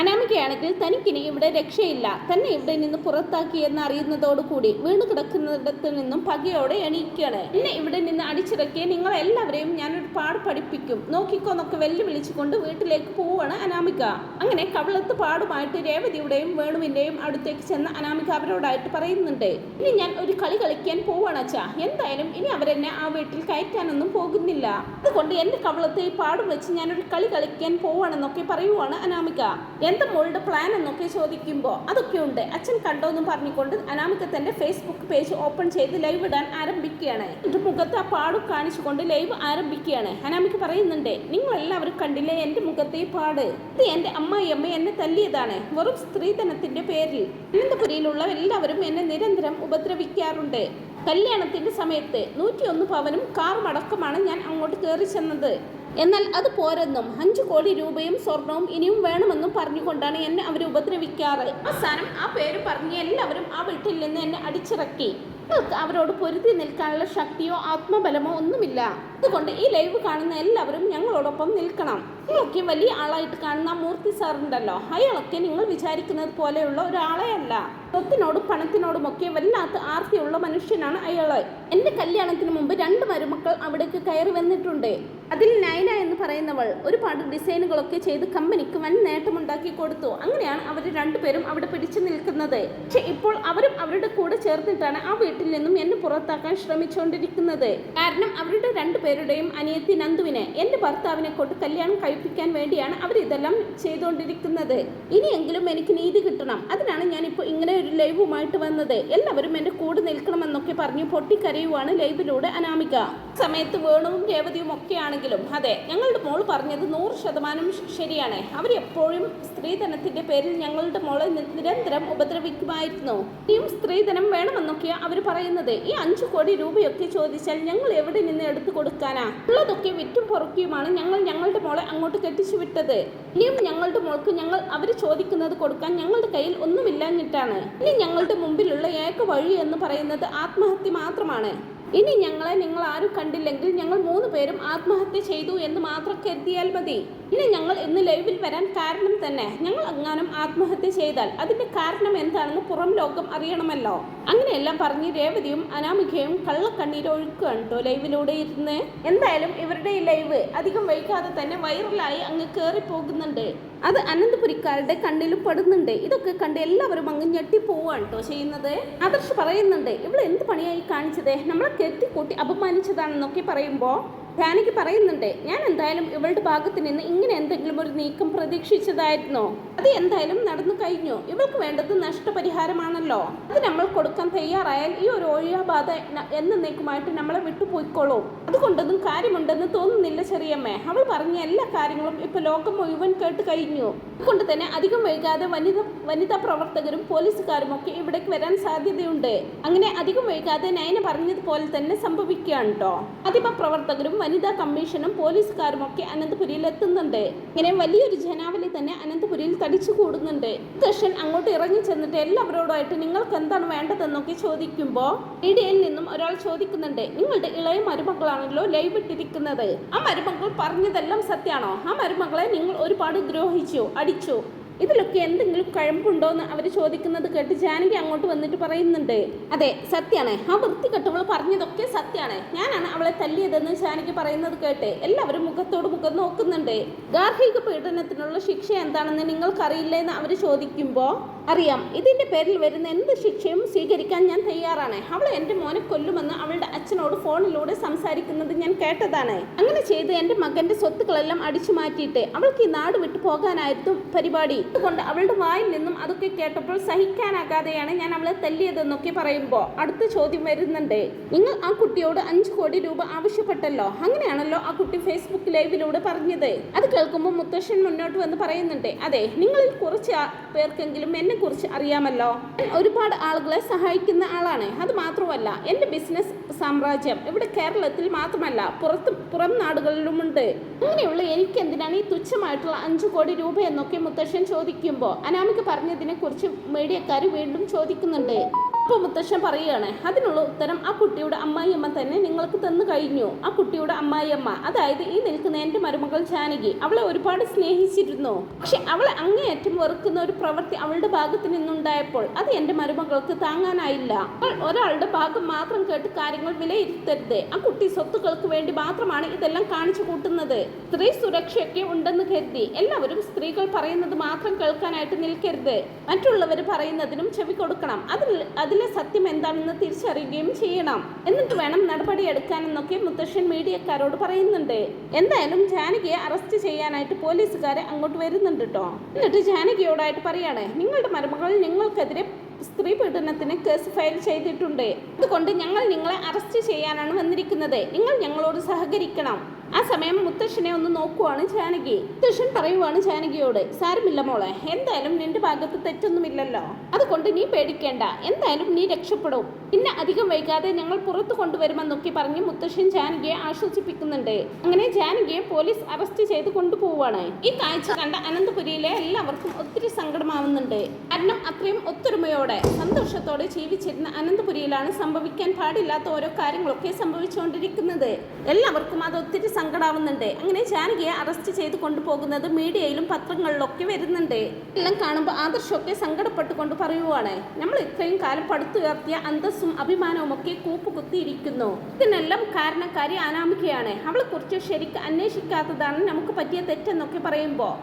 [SPEAKER 1] അനാമികയാണെങ്കിൽ തനിക്കിനി ഇവിടെ രക്ഷയില്ല. തന്നെ ഇവിടെ നിന്ന് പുറത്താക്കിയെന്ന് അറിയുന്നതോടുകൂടി വീണ് കിടക്കുന്നിടത്ത് നിന്നും പകയോടെ എണീക്കുകയാണ് എന്നെ ഇവിടെ നിന്ന് അടിച്ചിറക്കിയ നിങ്ങൾ എല്ലാവരെയും ഞാനൊരു പാട് പഠിപ്പിക്കും. നോക്കിക്കോന്നൊക്കെ വെല്ലുവിളിച്ചുകൊണ്ട് വീട്ടിലേക്ക് പോവുകയാണ് അനാമിക. അങ്ങനെ കവളത്ത് പാടുമായിട്ട് രേവതിയുടെയും വേണുവിന്റെയും അടുത്തേക്ക് ചെന്ന അനാമിക അവരോടായിട്ട് പറയുന്നുണ്ട്. ഇനി ഞാൻ ഒരു കളി കളിക്കാൻ പോവാണ് അച്ഛാ. എന്തായാലും ഇനി അവരെന്നെ ആ വീട്ടിൽ കയറ്റാനൊന്നും പോകുന്നില്ല. അതുകൊണ്ട് എന്റെ കവളത്തെ പാടും വെച്ച് ഞാനൊരു കളി കളിക്കാൻ പോവാണെന്നൊക്കെ പറയുവാണ് അനാമിക. എന്താ മോളുടെ പ്ലാൻ എന്നൊക്കെ ചോദിക്കുമ്പോൾ അതൊക്കെ ഉണ്ട്. അച്ഛൻ കണ്ടോ എന്ന് പറഞ്ഞുകൊണ്ട് അനാമിക ഫേസ്ബുക്ക് പേജ് ഓപ്പൺ ചെയ്ത് ലൈവ് ഇടാൻ ആരംഭിക്കുകയാണ്. എന്റെ മുഖത്ത് ആ പാടും കാണിച്ചുകൊണ്ട് ലൈവ് ആരംഭിക്കുകയാണ്. അനാമിക പറയുന്നുണ്ട് നിങ്ങൾ എല്ലാവരും കണ്ടില്ലേ എന്റെ മുഖത്തെ പാട്? ഇത് എന്റെ അമ്മായിയമ്മ എന്നെ തല്ലിയതാണ്. വെറും സ്ത്രീധനത്തിന്റെ പേരിൽ. അനന്തപുരിയിലുള്ള എല്ലാവരും എന്നെ നിരന്തരം ഉപദ്രവിക്കാറുണ്ട്. കല്യാണത്തിന്റെ സമയത്ത് നൂറ്റിയൊന്ന് പവനും കാറും അടക്കമാണ് ഞാൻ അങ്ങോട്ട് കയറി ചെന്നത്. എന്നാൽ അത് പോരെന്നും അഞ്ചു കോടി രൂപയും സ്വർണവും ഇനിയും വേണമെന്നും പറഞ്ഞുകൊണ്ടാണ് എന്നെ അവർ ഉപദ്രവിക്കാറ്. അവസാനം ആ പേര് പറഞ്ഞ് എല്ലാവരും ആ വീട്ടിൽ നിന്ന് എന്നെ അടിച്ചിറക്കി. നിങ്ങൾക്ക് അവരോട് പൊരുതി നിൽക്കാനുള്ള ശക്തിയോ ആത്മബലമോ ഒന്നുമില്ല. അതുകൊണ്ട് ഈ ലൈവ് കാണുന്ന എല്ലാവരും ഞങ്ങളോടൊപ്പം നിൽക്കണം. നിങ്ങളൊക്കെ വലിയ ആളായിട്ട് കാണുന്ന മൂർത്തി സാറുണ്ടല്ലോ. അയാളൊക്കെ നിങ്ങൾ വിചാരിക്കുന്നത് പോലെയുള്ള ഒരാളെ അല്ല സ്വത്തിനോടും പണത്തിനോടുമൊക്കെ വല്ലാത്ത ആർത്തിയുള്ള മനുഷ്യനാണ് അയാൾ. എന്റെ കല്യാണത്തിന് മുമ്പ് രണ്ട് മരുമക്കൾ അവിടേക്ക് കയറി വന്നിട്ടുണ്ട്. അതിൽ നൈന എന്ന് പറയുന്നവൾ ഒരുപാട് ഡിസൈനുകളൊക്കെ ചെയ്ത് കമ്പനിക്ക് വൻ നേട്ടമുണ്ടാക്കി കൊടുത്തു. അങ്ങനെയാണ് അവർ രണ്ടുപേരും അവിടെ പിടിച്ചു നിൽക്കുന്നത്. പക്ഷെ ഇപ്പോൾ അവരും അവരുടെ കൂടെ ചേർന്നിട്ടാണ് ആ വീട്ടിൽ നിന്നും എന്നെ പുറത്താക്കാൻ ശ്രമിച്ചുകൊണ്ടിരിക്കുന്നത്. കാരണം അവരുടെ രണ്ടുപേരുടെയും അനിയത്തി നന്ദുവിനെ എന്റെ ഭർത്താവിനെ കൊണ്ട് കല്യാണം കഴിപ്പിക്കാൻ വേണ്ടിയാണ് അവർ ഇതെല്ലാം ചെയ്തുകൊണ്ടിരിക്കുന്നത്. ഇനിയെങ്കിലും എനിക്ക് നീതി കിട്ടണം. അതിനാണ് ഞാൻ ഇപ്പോൾ ഇങ്ങനെ ഒരു ലൈവുമായിട്ട് വന്നത്. എല്ലാവരും എന്റെ കൂടെ നിൽക്കണമെന്നൊക്കെ പറഞ്ഞ് പൊട്ടിക്കരയുവാണ് ലൈവിലൂടെ അനാമിക. സമയത്ത് വേണുവും രേവതിയും ഒക്കെ ആണെങ്കിലും അതെ ഞങ്ങളുടെ മോൾ പറഞ്ഞത് നൂറ് ശതമാനം ശരിയാണ്. അവരെപ്പോഴും സ്ത്രീധനത്തിന്റെ പേരിൽ ഞങ്ങളുടെ മോളെ നിരന്തരം ഉപദ്രവിക്കുമായിരുന്നു. ഇനിയും സ്ത്രീധനം വേണമെന്നൊക്കെ അവർ പറയുന്നത്. ഈ അഞ്ചു കോടി രൂപയൊക്കെ ചോദിച്ചാൽ ഞങ്ങൾ എവിടെ നിന്ന് എടുത്തു കൊടുക്കാനാ ഉള്ളതൊക്കെ വിറ്റും പൊറുക്കിയുമാണ് ഞങ്ങൾ ഞങ്ങളുടെ മോളെ അങ്ങോട്ട് കെട്ടിച്ചു വിട്ടത്. ഇനിയും ഞങ്ങളുടെ മോൾക്ക് ഞങ്ങൾ അവർ ചോദിക്കുന്നത് കൊടുക്കാൻ ഞങ്ങളുടെ കയ്യിൽ ഒന്നുമില്ലാഞ്ഞിട്ടാണ്. ഇനി ഞങ്ങളുടെ മുമ്പിലുള്ള ഏക വഴി എന്ന് പറയുന്നത് ആത്മഹത്യ മാത്രമാണ്. ഇനി ഞങ്ങളെ നിങ്ങൾ ആരും കണ്ടില്ലെങ്കിൽ ഞങ്ങൾ മൂന്ന് പേരും ആത്മഹത്യ ചെയ്തു എന്ന് മാത്രം കരുതിയാൽ മതി. ഇനി ഞങ്ങൾ ഇന്ന് ലൈവിൽ വരാൻ കാരണം തന്നെ ഞങ്ങൾ അങ്ങാനും ആത്മഹത്യ ചെയ്താൽ അതിന്റെ കാരണം എന്താണെന്ന് പുറം ലോകം അറിയണമല്ലോ. അങ്ങനെയെല്ലാം പറഞ്ഞ് രേവതിയും അനാമികയും കള്ളക്കണ്ണീര് ഒഴുക്കുകയാണ് കേട്ടോ ലൈവിലൂടെ ഇരുന്ന്? എന്തായാലും ഇവരുടെ ഈ ലൈവ് അധികം വൈകാതെ തന്നെ വൈറലായി അങ്ങ് കയറി പോകുന്നുണ്ട് അത് അനന്തപുരിക്കാരുടെ കണ്ണിലും പെടുന്നുണ്ട്. ഇതൊക്കെ കണ്ട് എല്ലാവരും അങ്ങ് ഞെട്ടിപ്പോവാണ് കേട്ടോ ചെയ്യുന്നത്. ആദർശ് പറയുന്നുണ്ട് ഇവിടെ എന്ത് പണിയായി കാണിച്ചത്? നമ്മളെ കെട്ടിക്കൂട്ടി അപമാനിച്ചതാണെന്നൊക്കെ പറയുമ്പോൾ ജാനകി പറയുന്നുണ്ട് ഞാൻ എന്തായാലും ഇവളുടെ ഭാഗത്ത് നിന്ന് ഇങ്ങനെ എന്തെങ്കിലും ഒരു നീക്കം പ്രതീക്ഷിച്ചതായിരുന്നോ? അത് എന്തായാലും നടന്നു കഴിഞ്ഞു. ഇവൾക്ക് വേണ്ടത് നഷ്ടപരിഹാരമാണല്ലോ. അത് നമ്മൾ കൊടുക്കാൻ തയ്യാറായാൽ ഈ ഒരു ഒഴിയാബാധ എന്ന എന്നേക്കുമായിട്ട് നമ്മളെ വിട്ടുപോയിക്കോളും. അതുകൊണ്ടൊന്നും കാര്യമുണ്ടെന്ന് തോന്നുന്നില്ല ചെറിയമ്മേ. അവൾ പറഞ്ഞ എല്ലാ കാര്യങ്ങളും ഇപ്പൊ ലോകം മുഴുവൻ കേട്ട് കഴിഞ്ഞു. അതുകൊണ്ട് തന്നെ അധികം വൈകാതെ വനിത വനിതാ പ്രവർത്തകരും പോലീസുകാരും ഒക്കെ ഇവിടേക്ക് വരാൻ സാധ്യതയുണ്ട്. അങ്ങനെ അധികം വൈകാതെ നയന പറഞ്ഞതുപോലെ തന്നെ സംഭവിക്കുകയാണ് കേട്ടോ അതിപ്പോ പ്രവർത്തകരും വനിതാ കമ്മീഷനും പോലീസുകാരും ഒക്കെ അനന്തപുരിയിൽ എത്തുന്നുണ്ട് ഇങ്ങനെ വലിയൊരു ജനാവലി തന്നെ അനന്തപുരിയിൽ തടിച്ചു കൂടുന്നുണ്ട്. കൃഷ്ണൻ അങ്ങോട്ട് ഇറങ്ങി ചെന്നിട്ട് എല്ലാവരോടായിട്ട് നിങ്ങൾക്ക് എന്താണ് വേണ്ടതെന്നൊക്കെ ചോദിക്കുമ്പോൾ മീഡിയയിൽ നിന്നും ഒരാൾ ചോദിക്കുന്നുണ്ട്. നിങ്ങളുടെ ഇളയ മരുമകളാണല്ലോ ലൈവ് ഇട്ടിരിക്കുന്നത്? ആ മരുമകൾ പറഞ്ഞതെല്ലാം സത്യമാണോ? ആ മരുമകളെ നിങ്ങൾ ഒരുപാട് ദ്രോഹിച്ചു അടിച്ചു. ഇതിലൊക്കെ എന്തെങ്കിലും കഴമ്പുണ്ടോ എന്ന് അവർ ചോദിക്കുന്നത് കേട്ട് ജാനകി അങ്ങോട്ട് വന്നിട്ട് പറയുന്നുണ്ട്. അതെ സത്യാണ്. ആ വൃത്തികെട്ടവൾ പറഞ്ഞതൊക്കെ സത്യാണ്. ഞാനാണ് അവളെ തല്ലിയതെന്ന് ജാനകി പറയുന്നത് കേട്ട് എല്ലാവരും മുഖത്തോട് മുഖം നോക്കുന്നുണ്ട്. ഗാർഹിക പീഡനത്തിനുള്ള ശിക്ഷ എന്താണെന്ന് നിങ്ങൾക്കറിയില്ല എന്ന് അവർ ചോദിക്കുമ്പോൾ അറിയാം. ഇതിന്റെ പേരിൽ വരുന്ന എന്ത് ശിക്ഷയും സ്വീകരിക്കാൻ ഞാൻ തയ്യാറാണ്. അവൾ എന്റെ മോനെ കൊല്ലുമെന്ന് അവളുടെ അച്ഛനോട് ഫോണിലൂടെ സംസാരിക്കുന്നത് ഞാൻ കേട്ടതാണ്. അങ്ങനെ ചെയ്ത് എന്റെ മകന്റെ സ്വത്തുക്കളെല്ലാം അടിച്ചു മാറ്റിയിട്ട് അവൾക്ക് ഈ നാട് വിട്ടു പോകാനായിരുന്നു പരിപാടി. അതുകൊണ്ട് അവളുടെ വായിൽ നിന്നും അതൊക്കെ കേട്ടപ്പോൾ സഹിക്കാനാകാതെയാണ് ഞാൻ അവളെ തല്ലിയതെന്നൊക്കെ പറയുമ്പോൾ അടുത്ത ചോദ്യം വരുന്നുണ്ട്. നിങ്ങൾ ആ കുട്ടിയോട് അഞ്ചു കോടി രൂപ ആവശ്യപ്പെട്ടല്ലോ. അങ്ങനെയാണല്ലോ ആ കുട്ടി ഫേസ്ബുക്ക് ലൈവിലൂടെ പറഞ്ഞത്. അത് കേൾക്കുമ്പോൾ മുത്തശ്ശൻ മുന്നോട്ട് വന്ന് പറയുന്നുണ്ട്. അതെ നിങ്ങളിൽ കുറച്ച് പേർക്കെങ്കിലും എന്നെ കുറിച്ച് അറിയാമല്ലോ? ഒരുപാട് ആളുകളെ സഹായിക്കുന്ന ആളാണ്. അത് മാത്രമല്ല എന്റെ ബിസിനസ് സാമ്രാജ്യം ഇവിടെ കേരളത്തിൽ മാത്രമല്ല പുറത്ത് പുറം നാടുകളിലുമുണ്ട്. അങ്ങനെയുള്ള എനിക്ക് എന്തിനാണ് ഈ തുച്ഛമായിട്ടുള്ള അഞ്ചു കോടി രൂപ എന്നൊക്കെ മുത്തശ്ശൻ ചോദിക്കുമ്പോൾ അനാമിക പറഞ്ഞതിനെ കുറിച്ച് മീഡിയക്കാർ വീണ്ടും ചോദിക്കുന്നുണ്ട്. അപ്പോൾ മുത്തശ്ശൻ പറയുകയാണ് അതിനുള്ള ഉത്തരം ആ കുട്ടിയുടെ അമ്മായിയമ്മ തന്നെ നിങ്ങൾക്ക് തന്നു കഴിഞ്ഞു. ആ കുട്ടിയുടെ അമ്മായിയമ്മ അതായത് ഈ നിൽക്കുന്ന എന്റെ മരുമകൾ ജാനകി അവളെ ഒരുപാട് സ്നേഹിച്ചിരുന്നു. പക്ഷെ അവളെ അങ്ങേയറ്റം വെറുക്കുന്ന ഒരു പ്രവൃത്തി അവളുടെ ഭാഗത്ത് നിന്നുണ്ടായപ്പോൾ അത് എന്റെ മരുമകൾക്ക് താങ്ങാനായില്ല. അവൾ ഒരാളുടെ ഭാഗം മാത്രം കേട്ട് കാര്യങ്ങൾ വിലയിരുത്തരുത്. ആ കുട്ടി സ്വത്തുക്കൾക്ക് വേണ്ടി മാത്രമാണ് ഇതെല്ലാം കാണിച്ചു കൂട്ടുന്നത്. സ്ത്രീ സുരക്ഷയൊക്കെ ഉണ്ടെന്ന് കരുതി എല്ലാവരും സ്ത്രീകൾ പറയുന്നത് മാത്രം കേൾക്കാനായിട്ട് നിൽക്കരുത്. മറ്റുള്ളവർ പറയുന്നതിനും ചെവി കൊടുക്കണം. അതിൽ അതിലെ സത്യം എന്താണെന്ന് തിരിച്ചറിയുകയും ചെയ്യണം. എന്നിട്ട് വേണം നടപടി നടപടിയെടുക്കാനെന്നൊക്കെ മുത്തശ്ശൻ മീഡിയക്കാരോട് പറയുന്നുണ്ട്. എന്തായാലും ജാനകിയെ അറസ്റ്റ് ചെയ്യാനായിട്ട് പോലീസുകാരെ അങ്ങോട്ട് വരുന്നുണ്ട് കേട്ടോ എന്നിട്ട് ജാനകിയോടായിട്ട് പറയാണ് നിങ്ങളുടെ മരുമകൾ നിങ്ങൾക്കെതിരെ സ്ത്രീ പീഡനത്തിന് കേസ് ഫയൽ ചെയ്തിട്ടുണ്ട്. അതുകൊണ്ട് ഞങ്ങൾ നിങ്ങളെ അറസ്റ്റ് ചെയ്യാനാണ് വന്നിരിക്കുന്നത്. നിങ്ങൾ ഞങ്ങളോട് സഹകരിക്കണം. ആ സമയം മുത്തശ്ശനെ ഒന്ന് നോക്കുവാണ് ജാനകി. മുത്തശ്ശൻ പറയുവാണ് ജാനകിയോട് സാരമില്ല മോളെ എന്തായാലും നിന്റെ ഭാഗത്ത് തെറ്റൊന്നുമില്ലല്ലോ. അതുകൊണ്ട് നീ പേടിക്കേണ്ട എന്തായാലും നീ രക്ഷപ്പെടും. പിന്നെ അധികം വൈകാതെ ഞങ്ങൾ പുറത്തു കൊണ്ടുവരുമെന്നൊക്കെ പറഞ്ഞ് മുത്തശ്ശൻ ജാനകിയെ ആശ്വസിപ്പിക്കുന്നുണ്ട്. അങ്ങനെ ജാനകിയെ പോലീസ് അറസ്റ്റ് ചെയ്ത് കൊണ്ടുപോവാണ് ഈ കാഴ്ച കണ്ട അനന്തപുരിയിലെ എല്ലാവർക്കും ഒത്തിരി സങ്കടമാവുന്നുണ്ട്. കാരണം അത്രയും ഒത്തൊരുമയോടെ സന്തോഷത്തോടെ ജീവിച്ചിരുന്ന അനന്തപുരിയിലാണ് സംഭവിക്കാൻ പാടില്ലാത്ത ഓരോ കാര്യങ്ങളൊക്കെ സംഭവിച്ചുകൊണ്ടിരിക്കുന്നത്. എല്ലാവർക്കും അത് ഒത്തിരി സങ്കടാവുന്നുണ്ട്. അങ്ങനെ ജാനകിയെ അറസ്റ്റ് ചെയ്ത് കൊണ്ടുപോകുന്നത് മീഡിയയിലും പത്രങ്ങളിലൊക്കെ വരുന്നുണ്ട്. എല്ലാം കാണുമ്പോൾ ആദർശമൊക്കെ സങ്കടപ്പെട്ടുകൊണ്ട് പറയുവാണ്. നമ്മൾ ഇത്രയും കാലം പടുത്തുയർത്തിയ അന്തസ്സും അഭിമാനവും ഒക്കെ കൂപ്പുകുത്തിയിരിക്കുന്നു. ഇതിനെല്ലാം കാരണക്കാരി അനാമികയാണ്. അവളെ കുറിച്ച് ശരിക്കും അന്വേഷിക്കാത്തതാണ് നമുക്ക് പറ്റിയ തെറ്റെന്നൊക്കെ പറയുമ്പോൾ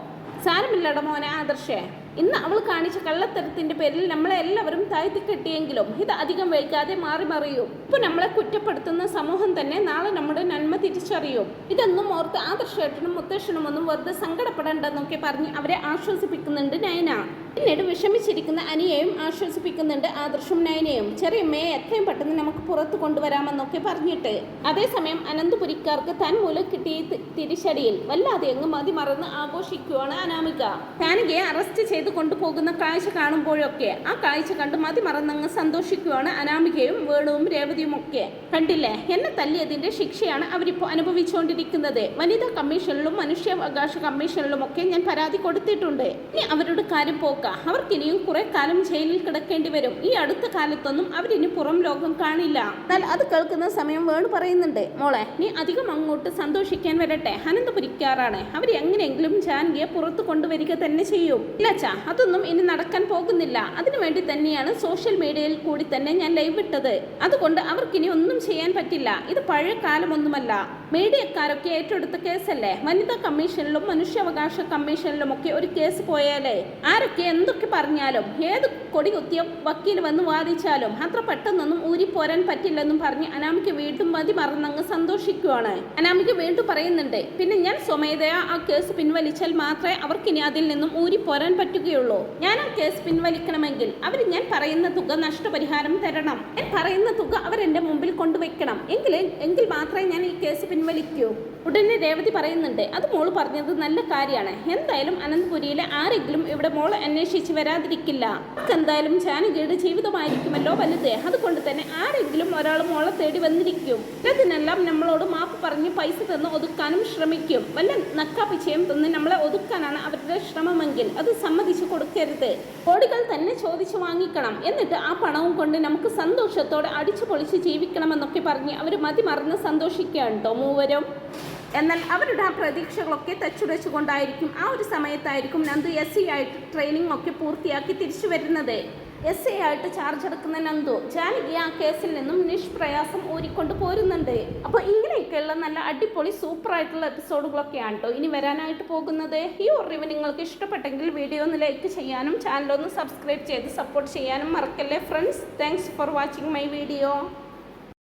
[SPEAKER 1] സാരമില്ലട മോനെ ആദർശേ. ഇന്ന് അവൾ കാണിച്ച കള്ളത്തരത്തിന്റെ പേരിൽ നമ്മളെ എല്ലാവരും താഴ്ത്തി കെട്ടിയെങ്കിലും ഇത് അധികം വൈകാതെ മാറി മറിയും. ഇപ്പൊ നമ്മളെ കുറ്റപ്പെടുത്തുന്ന സമൂഹം തന്നെ നാളെ നമ്മുടെ നന്മ തിരിച്ചറിയും. ഇതൊന്നും ഓർത്ത് ആദർശേട്ടനും മുത്തശ്ശനും ഒന്നും വെറുതെ സങ്കടപ്പെടേണ്ടെന്നൊക്കെ പറഞ്ഞ് അവരെ ആശ്വസിപ്പിക്കുന്നുണ്ട് നയന. പിന്നീട് വിഷമിച്ചിരിക്കുന്ന അനിയെയും ആശ്വസിപ്പിക്കുന്നുണ്ട് ആദർശും നയനയും. ചെറിയമ്മയെ എത്രയും പെട്ടെന്ന് നമുക്ക് പുറത്തു കൊണ്ടുവരാമെന്നൊക്കെ പറഞ്ഞിട്ട്. അതേസമയം അനന്തപുരിക്കാർക്ക് തൻ മൂലം കിട്ടിയ തിരിച്ചടിയിൽ വല്ലാതെ അങ്ങ് മതി മറന്ന് ആഘോഷിക്കുകയാണ് അനാമിക. താനികയെ അറസ്റ്റ് ചെയ്ത് കൊണ്ടുപോകുന്ന കാഴ്ച കാണുമ്പോഴൊക്കെ ആ കാഴ്ച കണ്ട് മതി മറന്നങ്ങ് സന്തോഷിക്കുവാണ് അനാമികയും വേണുവും രേവതിയും ഒക്കെ. കണ്ടില്ലേ? എന്നെ തല്ലിയതിന്റെ ശിക്ഷയാണ് അവരിപ്പോൾ അനുഭവിച്ചുകൊണ്ടിരിക്കുന്നത് വനിതാ കമ്മീഷനിലും മനുഷ്യാവകാശ കമ്മീഷനിലും ഒക്കെ ഞാൻ പരാതി കൊടുത്തിട്ടുണ്ട്. ഇനി അവരുടെ കാര്യം പോക്ക. അവർക്കിനിയും കുറെ കാലം ജയിലിൽ കിടക്കേണ്ടി വരും. ഈ അടുത്ത കാലത്തൊന്നും അവരിനി പുറം ലോകം കാണില്ല. എന്നാൽ അത് കേൾക്കുന്ന സമയം വേണു പറയുന്നുണ്ട്. മോളെ നീ അധികം അങ്ങോട്ട് സന്തോഷിക്കാൻ വരട്ടെ. അനന്തപുരിക്കാറാണ് അവർ എങ്ങനെയെങ്കിലും ജാനകിയെ പുറത്തു കൊണ്ടുവരിക തന്നെ ചെയ്യും. ഇല്ലച്ചാ അതൊന്നും ഇനി നടക്കാൻ പോകുന്നില്ല. അതിനുവേണ്ടി തന്നെയാണ് സോഷ്യൽ മീഡിയയിൽ കൂടി തന്നെ ഞാൻ ലൈവ് ഇട്ടത്. അതുകൊണ്ട് അവർക്കിനി ഒന്നും ചെയ്യാൻ പറ്റില്ല. ഇത് പഴയ കാലമൊന്നുമല്ല. മീഡിയക്കാരൊക്കെ ഏറ്റെടുത്ത കേസല്ലേ? വനിതാ കമ്മീഷനിലും മനുഷ്യാവകാശ കമ്മീഷനിലും ഒക്കെ ഒരു കേസ് പോയാലേ? ആരൊക്കെ എന്തൊക്കെ പറഞ്ഞാലും ഏത് കൊടി കുത്തിയ വക്കീൽ വന്ന് വാദിച്ചാലും അത്ര പെട്ടെന്നൊന്നും ഊരിപ്പോരാൻ പറ്റില്ലെന്നും പറഞ്ഞ് അനാമിക്ക് വീണ്ടും മതി മറന്നങ്ങ് സന്തോഷിക്കുവാണ്. അനാമിക്ക് വീണ്ടും പറയുന്നുണ്ട് പിന്നെ ഞാൻ സ്വമേധയാ ആ കേസ് പിൻവലിച്ചാൽ മാത്രമേ അവർക്കിനി അതിൽ നിന്നും ഊരിപ്പോരാൻ പറ്റുകയുള്ളൂ. ഞാൻ ആ കേസ് പിൻവലിക്കണമെങ്കിൽ അവർ ഞാൻ പറയുന്ന തുക നഷ്ടപരിഹാരം തരണം. ഞാൻ പറയുന്ന തുക അവരെന്റെ മുമ്പിൽ കൊണ്ടുവയ്ക്കണം. എങ്കിൽ എങ്കിൽ മാത്രമേ ഞാൻ ഈ കേസ് പിൻവലിക്കൂ. ഉടനെ രേവതി പറയുന്നുണ്ട് അത് മോൾ പറഞ്ഞത് നല്ല കാര്യമാണ്. എന്തായാലും അനന്തപുരിയിലെ ആരെങ്കിലും ഇവിടെ മോൾ അന്വേഷിച്ച് വരാതിരിക്കില്ല. എന്തായാലും ജാനകിയുടെ ജീവിതമായിരിക്കുമല്ലോ വലുത്. അതുകൊണ്ട് തന്നെ ആരെങ്കിലും ഒരാൾ മോളെ തേടി വന്നിരിക്കും. ഇതിനെല്ലാം നമ്മളോട് മാപ്പ് പറഞ്ഞ് പൈസ തന്ന് ഒതുക്കാനും ശ്രമിക്കും. വല്ല നക്കാപ്പിച്ചയും തന്ന് നമ്മളെ ഒതുക്കാനാണ് അവരുടെ ശ്രമമെങ്കിൽ അത് സമ്മതിച്ചു കൊടുക്കരുത്. കോടികൾ തന്നെ ചോദിച്ചു വാങ്ങിക്കണം. എന്നിട്ട് ആ പണവും കൊണ്ട് നമുക്ക് സന്തോഷത്തോടെ അടിച്ചു പൊളിച്ച് ജീവിക്കണമെന്നൊക്കെ പറഞ്ഞ് അവർ മതി മറന്ന് സന്തോഷിക്കുകയാണ് കേട്ടോ മൂവരും എന്നാൽ അവരുടെ ആ പ്രതീക്ഷകളൊക്കെ തച്ചുടച്ചുകൊണ്ടായിരിക്കും ആ ഒരു സമയത്തായിരിക്കും നന്ദു എസ് സി ആയിട്ട് ട്രെയിനിങ് ഒക്കെ പൂർത്തിയാക്കി തിരിച്ചു വരുന്നത്. എസ് സി ആയിട്ട് ചാർജ് എടുക്കുന്ന നന്ദു ജാനകി ആ കേസിൽ നിന്നും നിഷ്പ്രയാസം ഊരിക്കൊണ്ട് പോരുന്നുണ്ട്. അപ്പോൾ ഇങ്ങനെയൊക്കെയുള്ള നല്ല അടിപൊളി സൂപ്പർ ആയിട്ടുള്ള എപ്പിസോഡുകളൊക്കെയാണ് കേട്ടോ ഇനി വരാനായിട്ട് പോകുന്നത്. ഈ ഒറിവ് നിങ്ങൾക്ക് ഇഷ്ടപ്പെട്ടെങ്കിൽ വീഡിയോ ഒന്ന് ലൈക്ക് ചെയ്യാനും ചാനലൊന്ന് സബ്സ്ക്രൈബ് ചെയ്ത് സപ്പോർട്ട് ചെയ്യാനും മറക്കല്ലേ friends thanks for watching my video